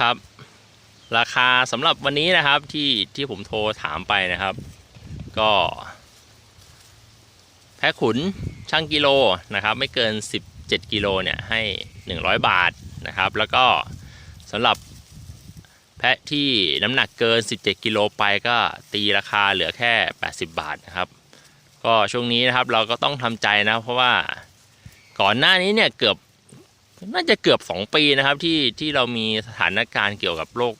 ครับ ราคาสำหรับวันนี้นะครับที่ที่ผมโทรถามไปนะครับ ก็ แพะขุนช่างกิโลนะครับ ไม่เกิน 17 กิโลเนี่ยให้ 100 บาทนะครับ แล้วก็สำหรับแพะที่น้ำหนักเกิน 17 กิโลไปก็ตีราคาเหลือแค่ 80 บาทนะครับ ก็ช่วงนี้นะครับเราก็ต้องทำใจนะ เพราะว่าก่อนหน้านี้เนี่ยเกือบ น่าจะเกือบ2ปีนะครับที่ที่เรามีสถานการณ์เกี่ยวกับโรค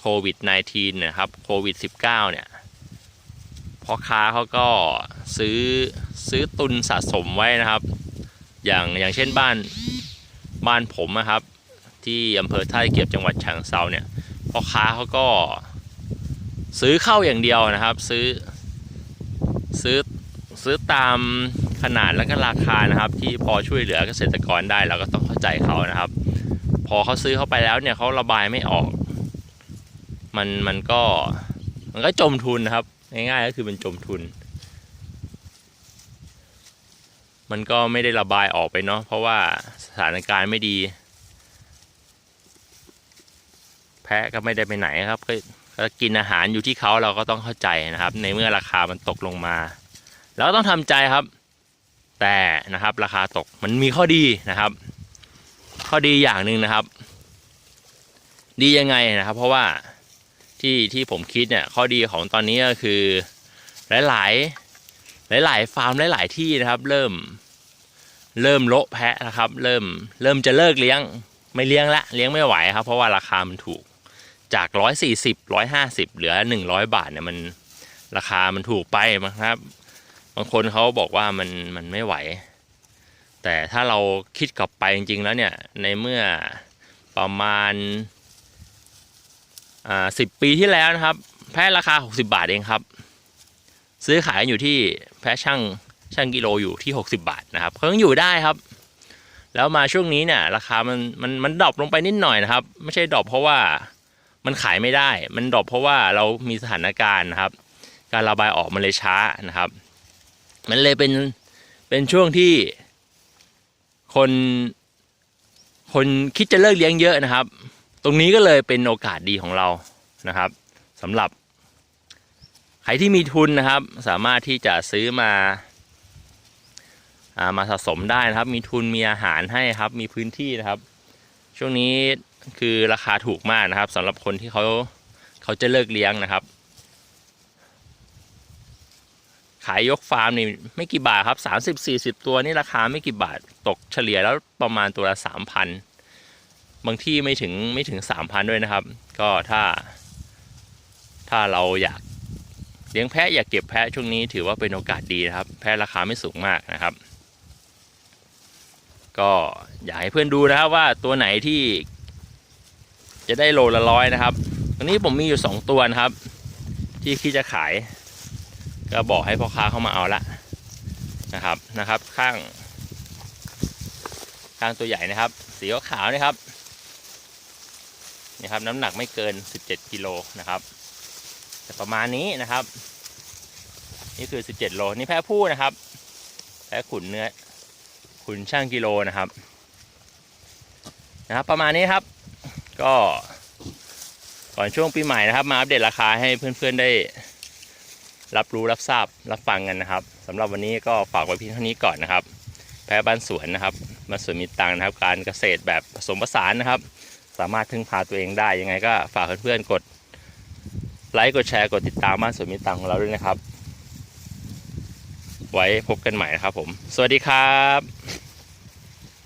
โควิด -19 นะครับโควิด -19 เนี่ยพ่อค้าเขาก็ซื้อซื้อตุนสะสมไว้นะครับ อย่างอย่างเช่นบ้านบ้านผมนะครับ ที่อำเภอท่าเกียบจังหวัดฉะเชิงเซาเนี่ยพ่อค้าเขาก็ซื้อเข้าอย่างเดียวนะครับ ซื้อซื้อซื้อตาม ขนาดและก็ราคานะครับ ที่พอช่วยเหลือเกษตรกรได้เราก็ต้องเข้าใจเขานะครับ พอเขาซื้อเข้าไปแล้วเนี่ยเขาระบายไม่ออก มันมันก็มันก็จมทุนนะครับ ง่ายๆก็คือมันจมทุน มันก็ไม่ได้ระบายออกไปเนาะเพราะว่าสถานการณ์ไม่ดี แพะก็ไม่ได้ไปไหนครับก็ก็กินอาหารอยู่ที่เขาเราก็ต้องเข้าใจนะครับ ในเมื่อราคามันตกลงมาเราก็ต้องทำใจครับ แต่นะครับราคาตกมันมีข้อดีนะครับ ข้อดีอย่างหนึ่งนะครับ ดียังไงนะครับ เพราะว่าที่ที่ผมคิดเนี่ยข้อดีของตอนนี้ก็คือหลาย ๆ หลาย ๆ ฟาร์มหลาย ๆ ที่นะครับ เริ่ม เริ่มโละแพะนะครับ เริ่มเริ่มจะเลิกเลี้ยงไม่เลี้ยงละเลี้ยงไม่ไหวครับ เพราะว่าราคามันถูกจากร้อยสี่สิบร้อยห้าสิบเหลือหนึ่งร้อยบาทเนี่ยมันราคามันถูกไปนะครับบางคนเขาบอกว่ามันมันไม่ไหว แต่ถ้าเราคิดกลับไปจริง ๆ แล้วเนี่ย ในเมื่อประมาณอ่าสิบปีที่แล้วนะครับ แพ้ราคา 60 บาทเองครับ ซื้อขายอยู่ที่แพ้ช่างช่างกิโลอยู่ที่ 60 บาทนะครับเขายังอยู่ได้ครับ แล้วมาช่วงนี้เนี่ย ราคามันมันมันดรอปลงไปนิดหน่อยนะครับ ไม่ใช่ดรอปเพราะว่ามันขายไม่ได้ มันดรอปเพราะว่าเรามีสถานการณ์นะครับ การระบายออกมันเลยช้านะครับ มันเลยเป็นเป็นช่วงที่คนคนคิดจะเลิกเลี้ยงเยอะนะครับ ตรงนี้ก็เลยเป็นโอกาสดีของเรานะครับสำหรับใครที่มีทุนนะครับ สามารถที่จะซื้อมาอามาสะสมได้นะครับ มีทุนมีอาหารให้ครับ มีพื้นที่นะครับ ช่วงนี้คือราคาถูกมากนะครับสำหรับคนที่เขาเขาจะเลิกเลี้ยงนะครับ ขายยกฟาร์มนี่ไม่กี่บาทครับสามสิบสี่สิบตัวนี่ราคาไม่กี่บาทตกเฉลี่ยแล้วประมาณตัวละสามพันบางที่ไม่ถึงไม่ถึงสามพันด้วยนะครับ ก็ถ้า ถ้าเราอยากเลี้ยงแพะอยากเก็บแพะช่วงนี้ถือว่าเป็นโอกาสดีนะครับ แพะราคาไม่สูงมากนะครับ ก็อยากให้เพื่อนดูนะครับว่าตัวไหนที่จะได้โลละร้อยนะครับตอนนี้ผมมีอยู่สองตัวนะครับ ที่คิดจะขาย ก็บอกให้พ่อค้าเข้ามาเอาละนะครับนะครับ ข้าง ข้างตัวใหญ่นะครับ สีขาวนะครับนี่ครับ น้ำหนักไม่เกิน 17กิโลนะครับแต่ประมาณนี้นะครับ นี่คือ 17โลนี่แพ้ผู้นะครับแพ้ขุนเนื้อขุนช่างกิโลนะครับนะครับ ประมาณนี้ครับ ก็ก่อนช่วงปีใหม่นะครับ มาอัปเดตราคาให้เพื่อนๆได้ รับรู้รับทราบรับฟังกันนะครับสำหรับวันนี้ก็ฝากไว้เพียงเท่านี้ก่อนนะครับ แพ้บ้านสวนนะครับบ้านสวนมีตังนะครับ การเกษตรแบบผสมผสานนะครับ สามารถพึ่งพาตัวเองได้ยังไงก็ฝากเพื่อนๆกดไลค์กดแชร์กดติดตามบ้านสวนมีตังของเราด้วยนะครับ ไว้พบกันใหม่นะครับผม สวัสดีครับ